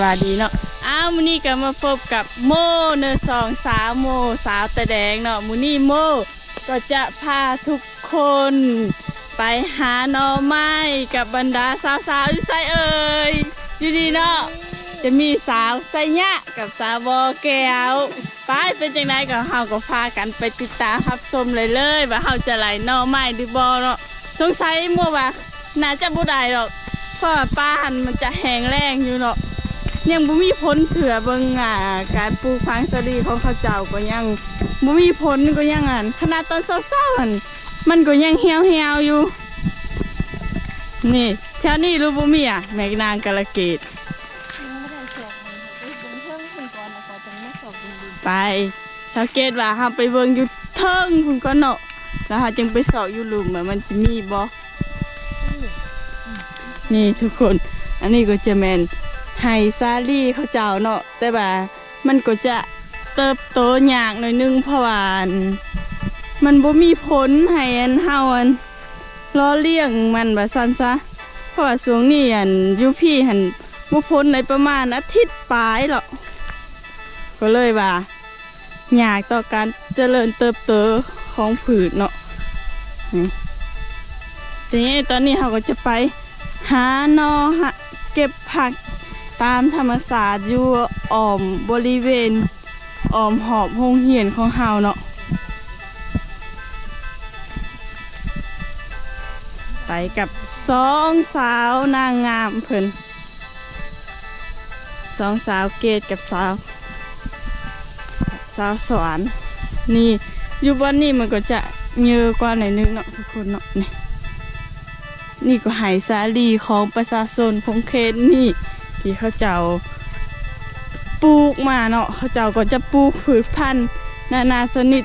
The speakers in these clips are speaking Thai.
กราบสวัสดีเนาะอ้าวมื้อนี้ก็มาพบกับโมเนอสองสาวโมสาวตะแดงเนาะมื้อนี้โมก็จะพาทุกคน ไปหาหน่อไม้กับบรรดาสาวๆอยู่ไสเอ่ยอยู่ดีเนาะจะมีสาวไซยะกับสาวบอแก้วไปเป็นจังไดก็เฮาก็พากันไปติดตามรับชมเลยเลยว่าเฮาจะไหลหน่อไม้หรือบ่เนาะสงสัยมั่วว่าน่าจะบ่ได้หรอกเพราะว่าป้าหันมันจะแห้งแรงอยู่เนาะ ยังบ่มีผลเถื่อเบิ่งอ่าการปลูกพังสะลีของเขาเจ้าก็ยังบ่มีผลก็ยังอันขนาดตอนเศร้าๆหันมันก็ยังเหี่ยวเหี่ยวอยู่ นี่แถวนี้รู้บ่มีอะแมกนางกะละเกดไปเบิ่งเพิ่งคนก่อนแล้วก็จะมาสอบดินดินไปสังเกตว่าเฮาไปเบิ่งอยู่เทิงพุ่นก็เนาะแล้วเฮาจึงไปสาะอยู่หลุมว่ามันจะมีบ่นี่ทุกคน อันนี้ก็จะแมน ไฮซาลี่เขาเจ้าเนาะแต่ว่ามันก็จะเติบโตยากหน่อยนึงเพราะว่านมันบ่มีผลให้อันเฮาอันล้อเลี้ยงมันว่าซันซะเพราะว่าช่วงนี้อันยูพี่หันบ่พ้นในประมาณอาทิตย์ปลายหรอกก็เลยว่ายากต่อการเจริญเติบโตของผืชเนาะทีนี้ตอนนี้เราก็จะไปหาหนอหาเก็บผัก ตามธรรมศาสตร์อยู่อ้อมบริเวณอ้อมหอบโรงเหียนของเฮาเนาะไปกับสองสาวนางงามเพิ่นสองสาวเกตกับสาวสาวสวนนี่อยู่บ้านนี่มันก็จะเยอะกว่าหน่อยนึงเนาะทุกคนเนาะนี่นี่ก็ไหสาลีของประชาชนของเขตนี่ ที่เขาเจ้าปลูกมาเนาะเขาเจ้าก็จะปลูกพืชพันธุ์นานาชนิด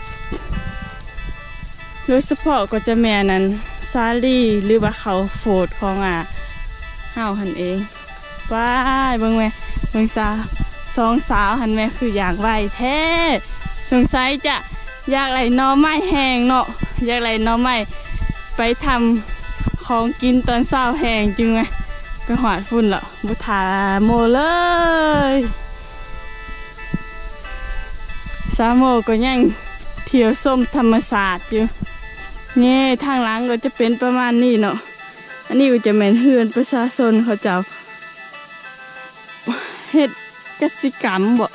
โดยเฉพาะก็จะแม่นั้นสาลี่หรือว่าเขาโฟดของอะเฮาหันเองว้ายเบิ่งแม่เบิ่งซาสองสาวหันแม่คืออยากไหวแท้สงสัยจะอยากไหลนอไม้แห้งเนาะอยากไหลนอไม้ไปทำของกินตอนเช้าแห้งจึงไหม ไปหอดฝุ่นเหรอบุทาโมเลยสามโมก็ยังเที่ยวส้มธรรมศาสตร์อยู่นี่ทางหลังก็จะเป็นประมาณนี้เนาะอันนี้ก็จะเป็นเฮือนประชาชนเขาเจ้าเฮ็ดกสิกรรมบ่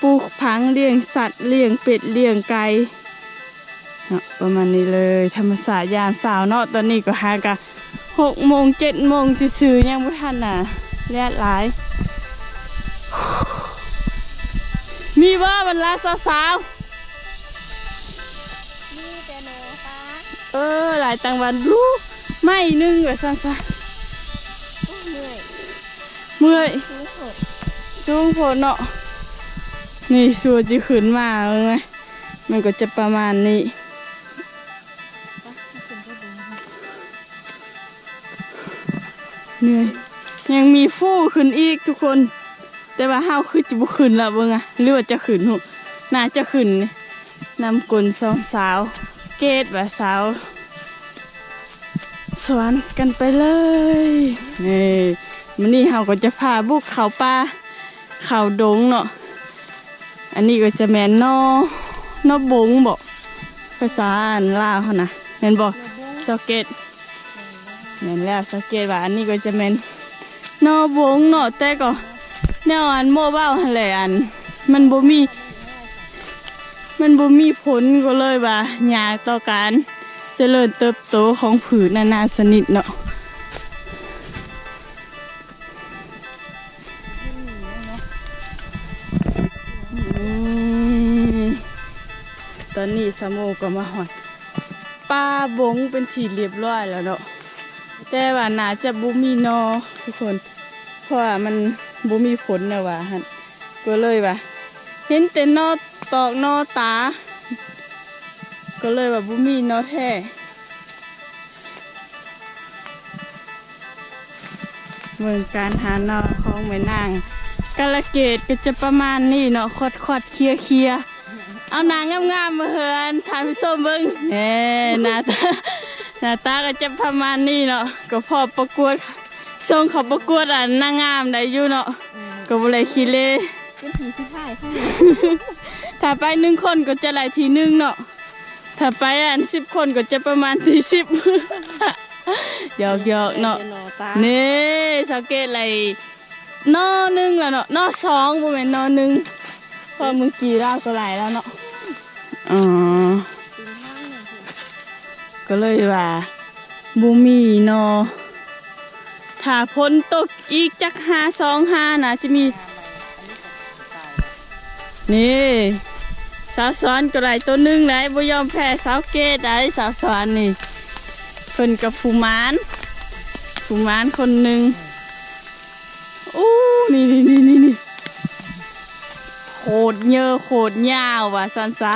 ปลูกพังเลี้ยงสัตว์เลี้ยงเป็ดเลี้ยงไก่เนาะประมาณนี้เลย ธรรมศาสตร์ยามสาวเนาะตอนนี้ก็หากะ หกโมงเจ็ดโมงซื่อๆยังไม่ทันน่ะแลดหลาย มีว่าบรรลาสาวนี่แต่โนฟ้าๆเออ หลายตังวันรู้ไม่นึงแบบสั้นโอ้เหนื่อยๆเมื่อยซื้อสดจุ้งโพดเนาะนี่สัวจะขึ้นมาเลยไหมมันก็จะประมาณนี้ปะมาขึ้น เหนื่อยยังมีฟู่ขึ้นอีกทุกคน แต่ว่าห้าวคือจะบุขึ้นละเบิ่งอะหรือว่าจะขึ้นหูน่าจะขึ้นนี่นำกลสองสาว เกตแบบสาว สวนกันไปเลยนี่มันนี่เฮาก็จะพาบุกเขาป่าเขาดงเนาะอันนี้ก็จะแมนนอนอบงบอกภาษานลาวเขานะแมนบอกระบุงสเกต เห็นแล้วสังเกตว่าอันนี้ก็จะเป็นนอวงเนาะแต่ก็แนวอันโมเบ้าแหละอัน มันบ่มี มันบ่มีผลก็เลยว่ายากต่อการเจริญเติบโตของผืนนานาชนิดเนาะตอนนี้สมโมก็มาหอดปลาบงเป็นที่เรียบร้อยแล้วเนาะ แต่ว่าน่าจะบ่มีนอทุกคน เพราะว่ามันบ่มีผลนะว่าหั่นก็เลยว่าเห็นแต่นอตอกนอตา ก็เลยว่าบ่มีนอแท้เมืองการหานอของแม่นางกาลเกตก็จะประมาณนี้เนาะคดคดๆเคลียเคลียๆเอานางงามๆมาเฮือนทานผู้ชมเบิ่งเอ้หน้าตา หน้าตาก็จะประมาณนี้เนาะก็พอประกวดส่งเขาประกวดอะนางงามได้อยู่เนาะก็บ่เลยขี้เล่เป็นผีที่พ่ายให้ถ้าไปหนึ่งคนก็จะได้ทีหนึ่งเนาะถ้าไปอันสิบคนก็จะประมาณทีสิบหยอกหยอกๆเนาะหนอตานี่สังเกตอะไรนอหนึ่งแล้วเนาะนอสองบ่แม่นนอหนึ่งเพอเมื่อกี้เราก็หลายแล้วเนาะอ๋อ ก็เลยว่าบูมีนาะถ้าพ้นตกอีกจักหาสองหานะจะมี นี่สาวสอนก็ได้ตัวหนึ่งได้บ่ยอมแพ้สาวเกตได้สาวสอนนี่เพิ่นกับผู้มานผู้มานคนหนึ่งอู้นี่นี่นี่นี่นี่โคตรเยอะโคตรยาวว่ะสันซะ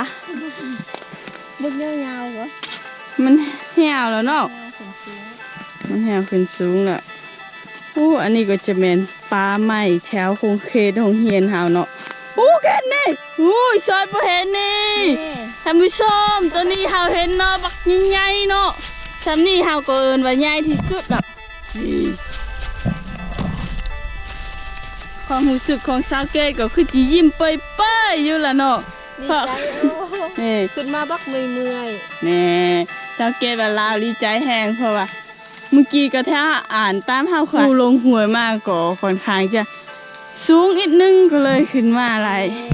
บึกยาวเหรอ มันเหี่ยวแล้วเนาะยาวสูงสูงมันแหวขึ้นสูงแล้วอู้อันนี้ก็จะเป็นปลาใหม่แถวคงเขตของเฮียนเฮาเนาะอู้แค่นี่อู้ยซอดบ่เห็นนี่นี่ท่านผู้ชมตัวนี้เฮาเห็นเนาะบักใหญ่ๆเนาะซำนี้เฮาก็เอิ้นว่าใหญ่ที่สุดดอกนี่ความรู้สึกของสาวเกตก็คือจิยิ้มเปื่อยๆอยู่ล่ะเนาะดีเพราะใจโอ้โหนี่ขึ้นมาบักเมื่อยเมื่อ ยนี่สาวเกตว่าลาวดีใจแฮงเพราะว่า เมื่อกี้ก็แท้อ่านตามเฮาค่ะลงหวยมากก็ค่อนข้างจะสูงอีกนึงก็เลยขึ้นมาอะไร นี่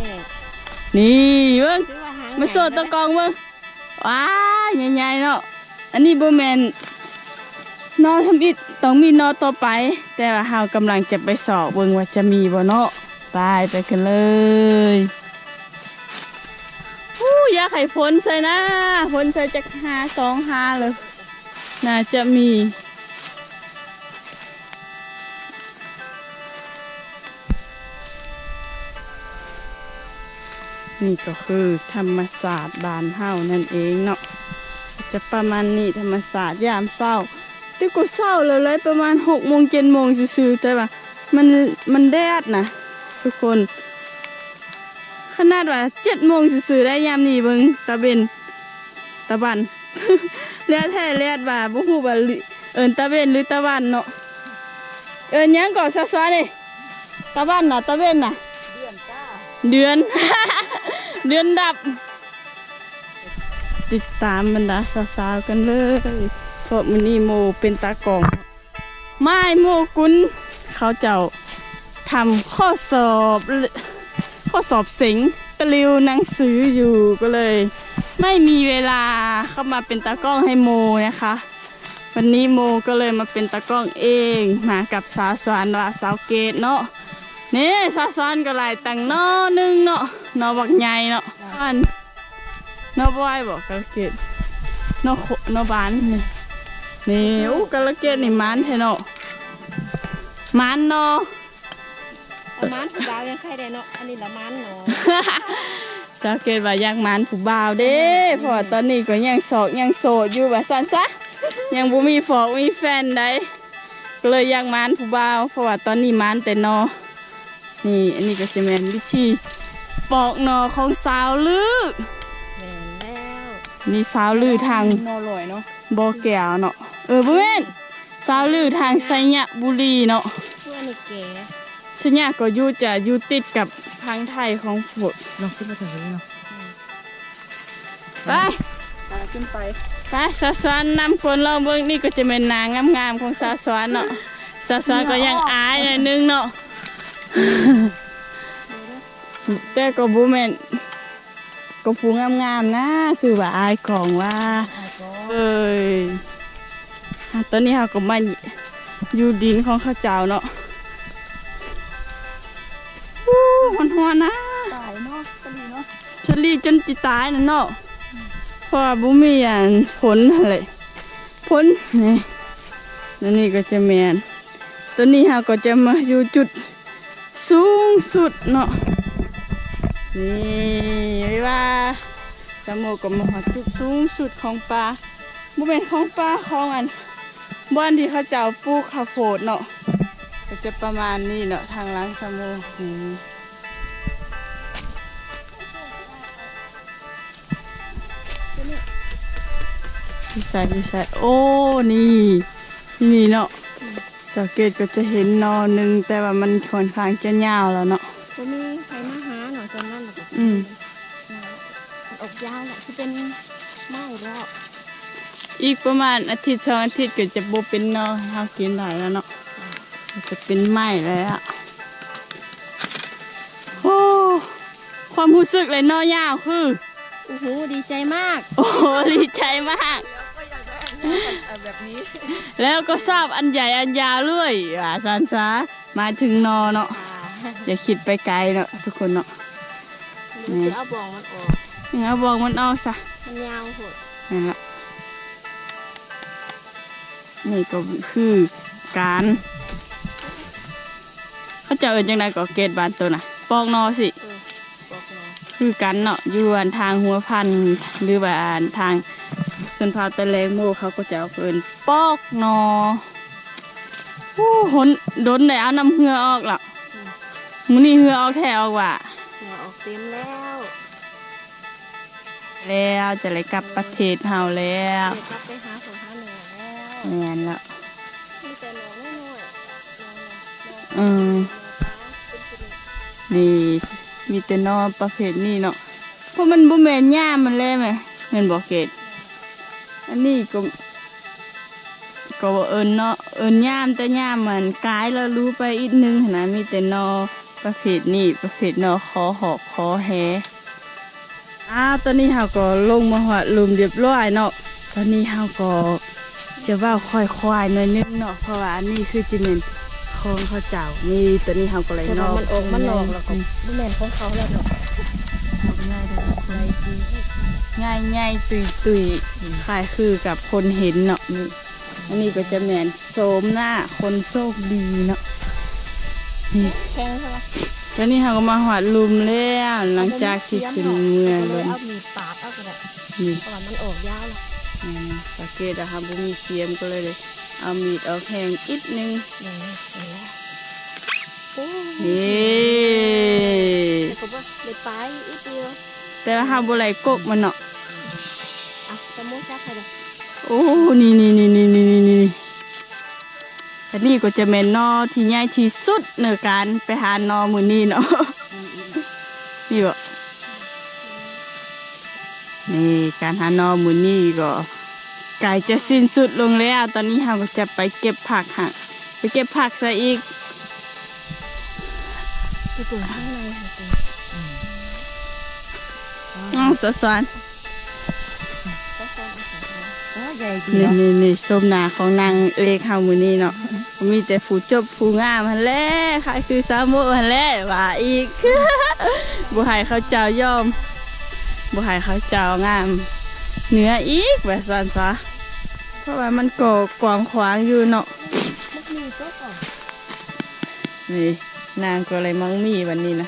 นี่เบิ่งซื้อว่าหางมาโซดตะกองเบิ่งว้าใหญ่ๆเนาะอันนี้บ่แม่นนอทำอิดต้องมีนอต่อไป แต่ว่าเฮากำลังจะไปสอบเบิ่งว่าจะมีบ่เนาะไปไปกันเลย อยากให้พ้นใส่นะพ้นใส่จักหาสองหาเลย น่าจะมีนี่ก็คือธรรมศาสตร์บานเฮานั่นเองเนาะจะประมาณนี้ธรรมศาสตร์ยามเศร้าที่กูเศร้าแล้วเลยประมาณหกโมงเจ็ดโมงซื่อๆแต่ว่ามันมันแดดนะทุกคน นาดว่าเจ็ดโมงซื่อได้ยามนี้เบิงตะเบนตะบันแล้วแท้แลดว่าบ่ฮู้ว่าลิเอิ้นตะเวนหรือตะวันเนาะเอินยังก่อนซักซ้อนนี่ตะวันน่ะตะเวนน่ะ เดือนเดือนดับ ติดตามบรรดาสาวๆกันเลยเพราะมินี่โมเป็นตากองไม้โมกุลเขาเจ้าทำข้อสอบ ข้อสอบสิงกระลิวหนังสืออยู่ก็เลย ไม่มีเวลาเข้ามาเป็นตากล้องให้โมนะคะ วันนี้โมก็เลยมาเป็นตากล้องเองมากับสาวสวรรค์ว่าสาวเกตเนาะนี่ซาซอนก็หลายตังนอหนึงเนาะนอบักใหญ่เนาะอันนอบอยบอกกะละเกดนอโคนอบานนี่นี่อู้กะละเกดนี่มันแท้เนาะมันเนาะ เอามันผู้บ่าวยังใครได้เนาะ อันนี้ละมันเนาะสาวเกดว่าอยากมันผู้บ่าวเด้เพราะว่าตอนนี้ก็ยังโสดยังโสดอยู่ว่าซั่นซะยังบ่มีฟอกมีแฟนใดก็เลยอยากมันผู้บ่าวเพราะว่าตอนนี้มันแต่นอนี่ อันนี้ก็จะแม่นวิธีปอกหนอของสาวลือแม่นแล้วนี่สาวลือทางนอลอยเนาะบ่อแก้วเนาะเออบ่แม่นสาวลือทางไสยะบุรีเนาะเพื่อนนี่แก่ ไสยะก็อยู่จะอยู่ติดกับทางไทยของพวกลองขึ้นมาถึงตรงนี้เนาะไปตาขึ้นไปไปสาวสวนนำคนลองเบิ่งนี่ก็จะเป็นนางงามๆของสาวสวนเนาะสาวสวนก็ยังอายหน่อยนึงเนาะแต่ก็บ่แม่นก็ผู้งามๆนะ คือว่าอายของว่าเอ้ยอะตอนนี้เราก็มาอยู่ดินของข้าวเจ้าเนาะ อนหัวๆนะตายเนาะตะลีเนาะชลีจนจิตายนะเนาะเพราะว่าบุมีอันผลอะไรผลนี่แล้วนี่ก็จะแมนตัวนี้เราก็จะมาอยู่จุดสูงสุดเนาะนี่ไว้ว่าสมโมก็มาหาจุดสูงสุดของปลาบ่เป็นของปลาของอันบ้านที่เขาเจ้าปลูกข้าวโพดเนาะก็จะประมาณนี้เนาะทางหล้างสมโมนี่ ดีใส่ดีใส่โอ้นี่นี่เนาะสังเกตก็จะเห็นนอหนึ่งแต่ว่ามันค่อนข้างจะยาวแล้วเนาะก็มีใครมาหาหน่อยตอนนั้นแล้วก็อืมมันออกยาวแหละที่เป็นไม้แล้ว อีกประมาณอาทิตย์สองอาทิตย์ก็จะบ่เป็นนอให้เรากินได้แล้วเนาะมันจะเป็นไม้แล้วโอ้ความรู้สึกเลยนอยาวคือโอ้โหดีใจมาก โอ้โหดีใจมาก แบบนี้ แล้วก็ทราบอันใหญ่อันยาวเลยว่าสันซามาถึงนอเนาะอย่าคิดไปไกลเนาะทุกคนเนาะมันจะเอาบองมันออกยังเอาบอกมันออกซะมันยาวโหดนั่นละนี่ก็คือการเขาจะเอินจังไดก็เกตบานตัวน่ะปอกนอสิเออบอกเนาะคือกันเนาะอยู่อันทางหัวพันธุ์หรือว่าอันทางส่ว นพาวตะแลงโมเขาก็จะเอาเอินปอกนอโอ้หนดนได้เอาน้ำเหือออกละมื้อนี้เหือออกแท้ออกว่ะหัวออกเต็มแล้ว แล้วจะเลยกลับประเทศเฮาแล้วกลับไปหาของหาเหนือแล้วแม่นแล้วมีแต่หนอนน้อยๆหนอนอืมเป็นจุดนี่มีแต่นอประเภทนี้เนาะเพราะมันบ่แม่นย่ามันเลยไหมแม่นบ่เกต อันนี้ก็ก็บ่เอิ้นเนาะเอิ้นย่ามแต่ย่ามมันกลายแล้วรู้ไปอีกนึงหั้นนะมีแต่นอประเภทนี้ประเภทนอคอหอกคอแฮอ้าวตอนนี้เฮาก็ลงมาหอดหลุมเรียบร้อยเนาะตอนนี้เฮาก็จะว่าค่อยๆหน่อยนึงเนาะเพราะว่าอันนี้คือจิเป็นของเขาเจ้านี่ตอนนี้เฮาก็เลยแต่นว่าอกมันออกมันออกแล้วก็บ่แม่นของเขาแล้วเนาะง่าย ง่ายง่ายตุยตุยคล้ายคือกับคนเห็นเนาะนี่อันนี้ก็จะแมนโสมหน้าคนโชคดีเนาะนี่แข็งใช่ปะแล้วนี่เราก็มาหอดลุมแล้วหลังจากที่ขึ้นเมืองเลเลยยเอามีดปาดเอาก็ได้นี่เพราะว่ามันออกยาวแล้วนี่นะสังเกตนะคะบุมีเสียมก็เลยเลยเอามีดเอาแทงอีกนึงนี่นี่แหละโอ้ยนี่แต่ก็ว่าเลยไปอีกเดียว แต่ว่าเราบุไรกกมันเนาะอะสมมุติจักให้เลยโอ้นี่นี่นี่นี่นี่นี่นี่อันนี้ก็จะเป็นนอที่ใหญ่ที่สุดในการไปหานอมือนี้เนาะนี่บ่นี่การหานอมือนี้ก็ไก่จะสิ้นสุดลงแล้ว ตอนนี้เราก็จะไปเก็บผักฮะไปเก็บผักซะอีกที่ตัวข้างในค่ะ ตัวอ้าวสอนก็ซ้อนอีกสองตัวอ๋อใหญ่ดีนี่เนาะนี่นี่ส้มหนาของนางเล็กเฮามือนี้เนาะมีแต่ผู้จบผู้งามหันแหล้ค่ะคือสาวโมหันแหล้ว่าอีกบุหายเขาเจ้ายอมบุหายเขาเจ้างามเหนืออีกแบบสันซะเพราะว่ามันก่อกวางขวางอยู่เนาะมันมีตัวก่อนนี่นางก็เลยมังมีวันนี้นะ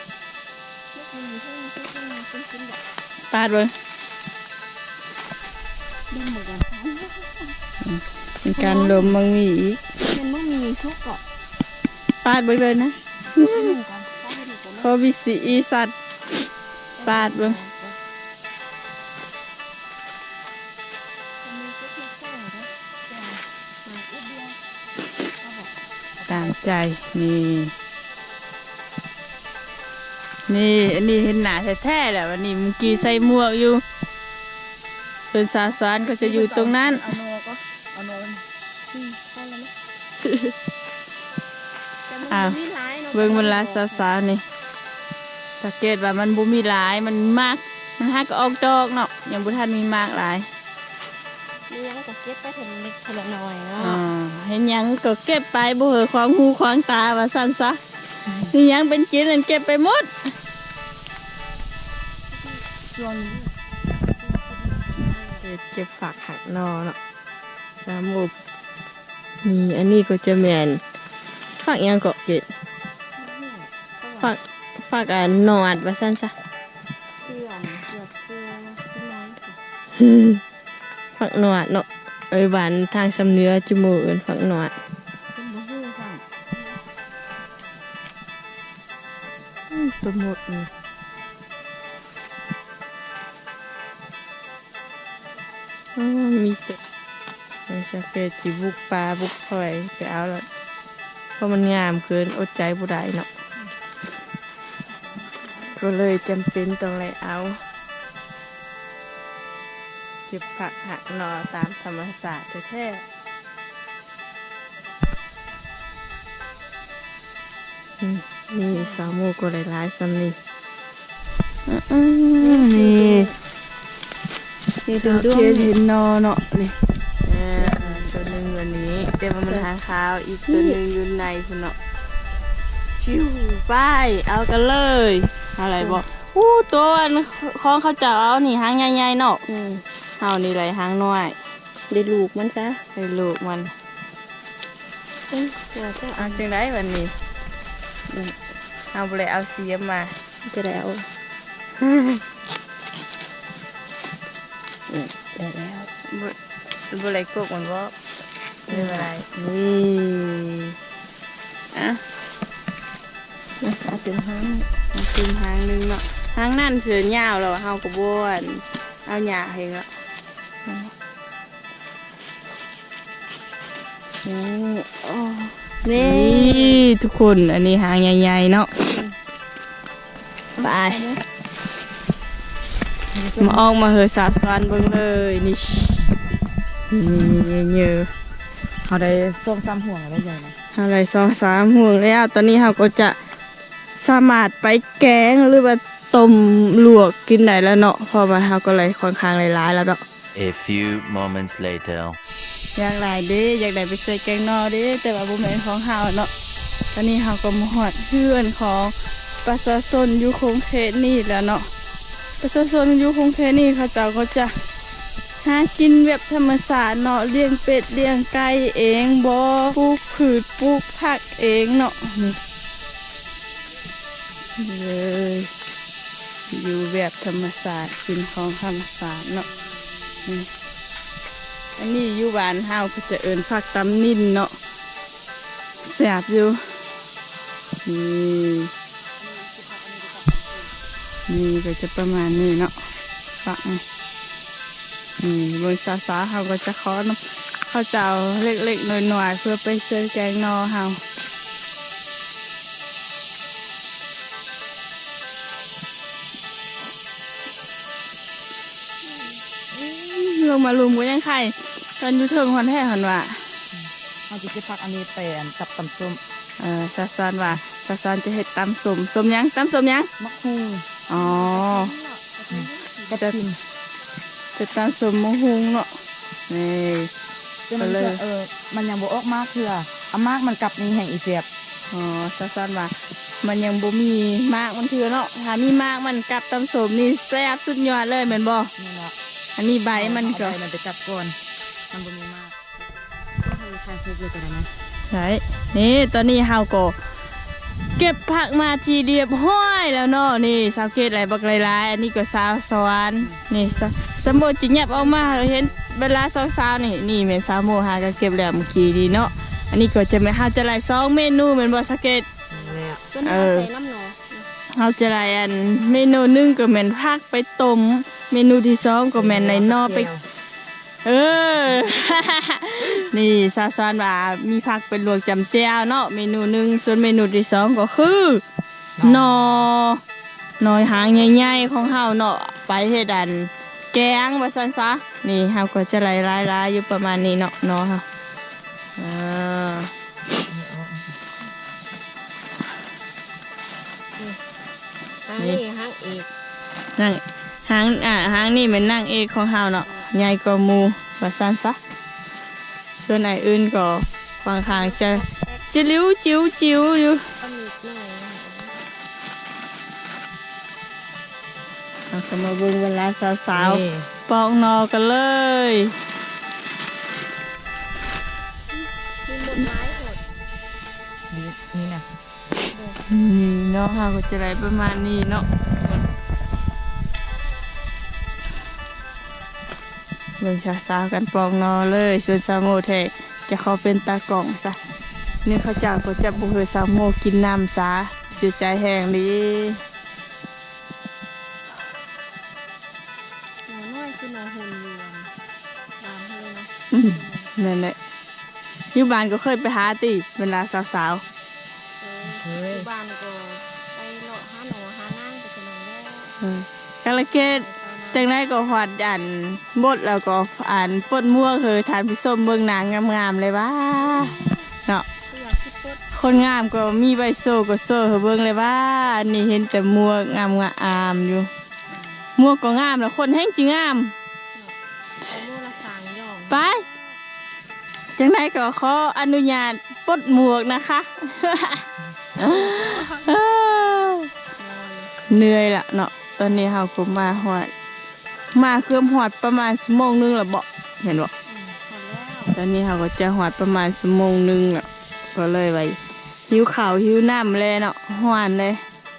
ปาดเบิ้งดิ้นเหมือนกันเป็นการลมมังมีอีกมันไม่มีทุกเกาะปาดเบิ้งเลยนะเหมือนกันถ้าให้ดูกันพอวิสีอีสัตว์ปาดเบิ่งตามใจนี่ นี่อันนี้เห็นหนาแท้ๆแหละวันนี้เมุกี้ใส่หมวกอยู่ส่วนสาวสานก็จะอยู่ตรงนั้น เอาโนก็เอาโนนอะเบิ่งมันลาสาวๆนี่สังเกตว่ามันบ่มีหลายมันมาก มันฮักก็ออกดอกเนาะยังบ่ทันมีมากหลายนี่ยังก็เก็บไปเถอะเล็กเถอะน้อยเนาะอ่าเห็นหยังก็เก็บไปบ่เหอของหูของตาว่าซั่นซะนี่หยังเป็นกินนั่นเก็บไปหมด ช่วงนี้เก็บฝักหักนอเนาะสามมุบนี่อันนี้ก็จะแมนฝักยังเก็เก็บฝักฝักอะนอดว่าซั่นซะฝักหนอดเนาะเอ้ยหวานทางสำเนื้อจมูกเอิ้นฝักหนอดเป็นบ่ฮู้ค่ะตัวหมดนี่อ๋อ มีแต่ในสเปซจิบุกปลาบุกหอยไปเอาแล้วเพราะมันงามเกินอดใจบ่ได้เนาะก็เลยจำเป็นต้องเลยเอาเก็บผักหักหนอตามธรรมศาสตร์แท้ๆอืมนี่สาวโมก็หลายๆสำนีอื้อๆนี่ นี่สาดูวดวงเทียนเห็นนอเนาะนี่อ่าตัวหนึ่งวันนี้เต็มมันทางขาวอีกตัวหนึ่งอยู่ในคุณเนาะชิวไปเอากันเลย อะไรบอกอู้ตัวอันของเขาจะเอานี่หางใหญ่ๆเนาะอืมเอานี่ไรหางน้อยได้ลูกมันซะให้ลูกมันอืมว่าจะเอาจังได้วันนี้อืมเอาไปเลยเอาเสียมมาจะได้เบุเลยกกมันว่าเรื่องอะไรนี่อะอะเอาถึงหางเอาคืมหางหนึงเนาะหางนั่นเสือยาวแล้วเฮากระบวนเอาหยาเฮงละนี่โอ้นี่นี่ทุกคนอันนี้หางใหญ่ๆเนาะไปมาออกมาเหอสาสวนเบิ่งเลยนี่ นี่เยอะเขาได้ส้มซ้ำห่วงได้ใหญ่นะอะไรสองสามห่วงแล้วตอนนี้เราก็จะสามารถไปแกงหรือว่าต้มลวกกินได้แล้วเนาะเพอมาเราก็เลยค่อนข้างหลายๆแล้วเนาะ A few moments later. อยากหลายเด้อยากได้ไปใส่แกงนอเด้แต่ว่าบ่แม่นของเฮาเนาะตอนนี้เฮาก็มาฮอดเพื่อนของประชาชนอยู่คงเขตนี่แล้วเนาะประชาชนอยู่คงเขตนี่เขาเจ้าก็จะ หากินแบบธรรมศาสตร์เนาะเลี้ยงเป็ดเลี้ยงไก่เองบ่ปลูกพืชปลูกผักเองเนาะเลยอยู่แบบธรรมศาสตร์กินของธรรมศาสตร์เนาะอันนี้อยู่บ้านเฮาก็จะเอินผักตำนินเนาะแซ่บอยู่นี่นี่ก็จะประมาณนี้เนาะฝัก นี่นี่บนซาซาๆเฮาก็จะขอน้ำข้าวเจ้าเล็กๆหน่อยๆเพื่อไปเจอแกงนอเฮาลงมาลุมกันยังไข่ตอนอยู่เทิงคนแท้หันว่าเขาจะเก็บผักอันนี้แปนกับตำส้มเออซาซานว่าซาซานจะเห็ดตำสมสมยังตำสมยังมะฮูงอ๋อกระทิม จะตำสมมะฮุงเนาะนี่จะมันเอาเลยเออ มันยังบ่ออกมากเถื่อเอามากมันกลับนี่แห่งอีเสียบอ๋อซาซานว่ามันยังบ่มีมากมันเถือเนาะถ้ามีมากมันกับตำสมนี่แซ่บสุดยอดเลยเหมือนบ่นี่แหละอันนี้ใบมันก็เอาใบมันไปกลับก่อนมันบ่มีมากทำใครคุกเลยก็ได้ไหมใช่นี่ตอนนี้เฮาก็ เก็บผักมาทีเรียบห้อยแล้วเนาะนี่สาวเกตอะไรบักหลายๆอันนี้ก็สาวสวรรค์นี่สสมบูรณ์จิเงียบออกมาเห็นเวลาสาวๆนี่นี่แม่นสาวโมหาก็เก็บแล้วเมื่อกี้ดีเนาะอันนี้ก็จะไม่เฮาจะไล่สองเมนูเหมือนบ่สาวเกตแล้วต้นเอน้ำอใส่น้ำหนอเฮาจะไล่อันเมนูหนึงก็แม่นผักไปต้มเมนูที่สองก็แม่นในนอไป เออ นี่ซาซานว่ามีผักเป็นลวกจำแจ้วเนาะเมนูหนึ่งส่วนเมนูที่สองก็คือหนอหนอยหางใหญ่ๆของเฮาเนาะไปเฮ็ดอัน แกงว่าซั่นซะนี่เฮาก็จะไล่ๆๆอยู่ประมาณนี้เนาะเนาะค่ะอ่าหางนี่หางเอกนั่งหางอ่าหางนี่เป็นนางเอกของเฮาเนาะ ใหญ่กว่าหมู่ว่าซั่นซะส่วนไอ้อื่นก็บางครั้งจะจิ๋วจิ๋วจิ๋วอยู่ก็มีหน่อยเราก็มาเบิ่งเวลาสาวนี่ๆปอกนอกันเลยมีหมดไม้หมดนี่นี่นะนี่เนาะค่ะก็จะได้ประมาณนี้เนาะ เบิ่งสาวๆกันปอกนอเลยส่วนสาวโมแทจะเขาเป็นตากล่องซะนี่เขาเจ้าก็จะบุกเฮสาวโมกินน้ำซะเสียใจแห้งดีหนอน้อยคือหนอหุ่นยวนตามให้เลยนะอืมนั่นแหละอยู่บ้านก็เคยไปหาติเวลาสาวเออที่บ้านก็ไปเลาะหาหนูหานางไปสนองแล้วๆเออกาลเกตไป จังได้ก็หอดอันบดแล้วก็อ่านปดมั่วคือทานผู้ส้มเบิ่งหนางงามๆเลยว่าเนาะก็อยากคิดปุ๊บคนงามก็มีใบโซก็โซ่ให้เบิ่งเลยว่า นี่เห็นแต่มัวงามงามๆอยู่ มัวก็งามแล้วคนแห้งจริงงามเอาโมละสางย่องไปจังไดก็ขออนุญาตปลดหมวกนะคะนอนเหนื่อยละเนาะตอนนี้เฮาก็มาหอด มาเครื่อมหอดประมาณชั่วโมงหนึงและบ่เห็นบ่อืมพอแล้วตอนนี้เฮาก็จะหอดประมาณชั่วโมงหนึงแล้วก็เลยไว้หิวข้าวหิวน้ำเลยเนาะหวานเลย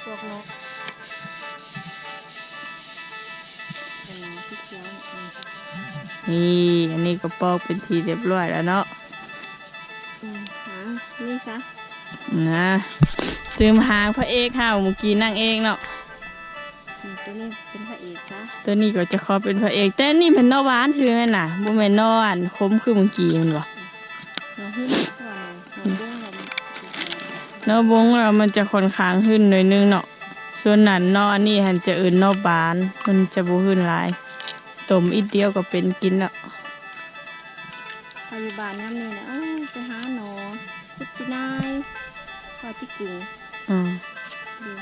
พวกนกเป็นน้ำที่เขียวนี่นี่อันนี้ก็ปอกเป็นทีเรียบร้อยแล้วเนาะอืมหางนี่ซะนะตืมหางพระเอกเฮาเมื่อกี้นางเอกเนาะนี่ตัวนี้ ตัวนี้ก็จะขอเป็นพระเอกแต่นี่เป็นนอหวานชื่อแม่นน่ะบ่แม่นนออันคมคือเมื่อกี้มันบ่น้องหุ้นว่าน้องน้องบุ้งเรานอบงเรามันจะค่อนข้างขึ้นหน่อยนึงเนาะส่วนนั้นนออันนี้หันจะอื่นนอบานมันจะบ่ขึ้นหลายต้มอีกเดียวก็เป็นกินแล้วพยาบาลน้ำนี่นะเอ้ยไปหาหนอพุชินายพอที่กรุงอืมเดี๋ยว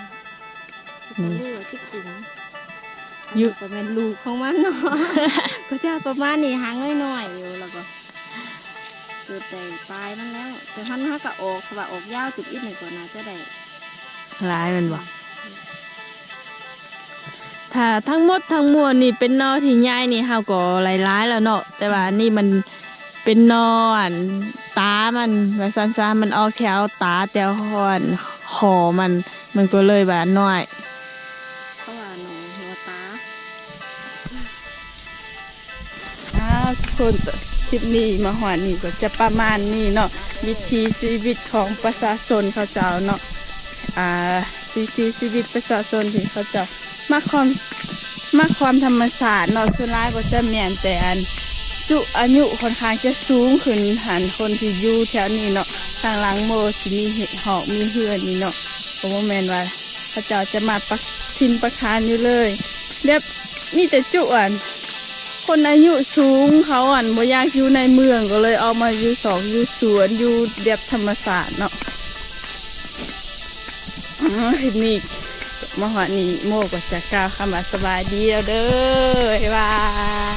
อืมลูกที่กรุง อยู่ก็เป็นลูกของมันเนาะ ก็จะประมาณนี้หางน้อยๆอยู่แล้วก็เกิดแต่ปลายมันแล้วแต่พันห้าก็ออกสว่าออกยาวจุดอีกหนึ่งก่อนนะจะได้หลายแมันบ่ถ้าทั้งหมดทั้งมวลนี่เป็นนอที่ใหญ่นี่เฮาก็หลายๆแล้วเนาะแต่ว่านี่มันเป็นนออันตามันว่าซั่นซะมันออกแถวตาแต่หอนคอมันมันก็เลยแบบน้อย คนคลิปนี้มาหอดนี่ก็จะประมาณนี้เนาะวิถีชีวิตของประชาชนเขาเจ้าเนาะอ่าวิถีชีวิตประชาชนที่เขาเจ้ามาความมาความธรรมศาสตร์เนาะส่วนร้ายก็จะเมียนแต่อันจุอายุค่อนข้างจะสูงขึ้นหันคนที่อยู่แถวนี้เนาะทางหลังโมสิมีเห็ดหอกมีเฮือนนี่เนาะผมว่าแมนว่าเขาเจ้าจะมาปักทินประคานอยู่เลยเรียบนี่แต่จุอัน คนอายุสูงเขาอะบ่อยากอยู่ในเมืองก็เลยเอามาอยู่สองอยู่สวนอยู่เดียบธรรมศาสตร์เนาะอ๋อนี้มาหานีโมกจะกล่าวคำว่าสบายดีแล้วเด้อว่ายบาย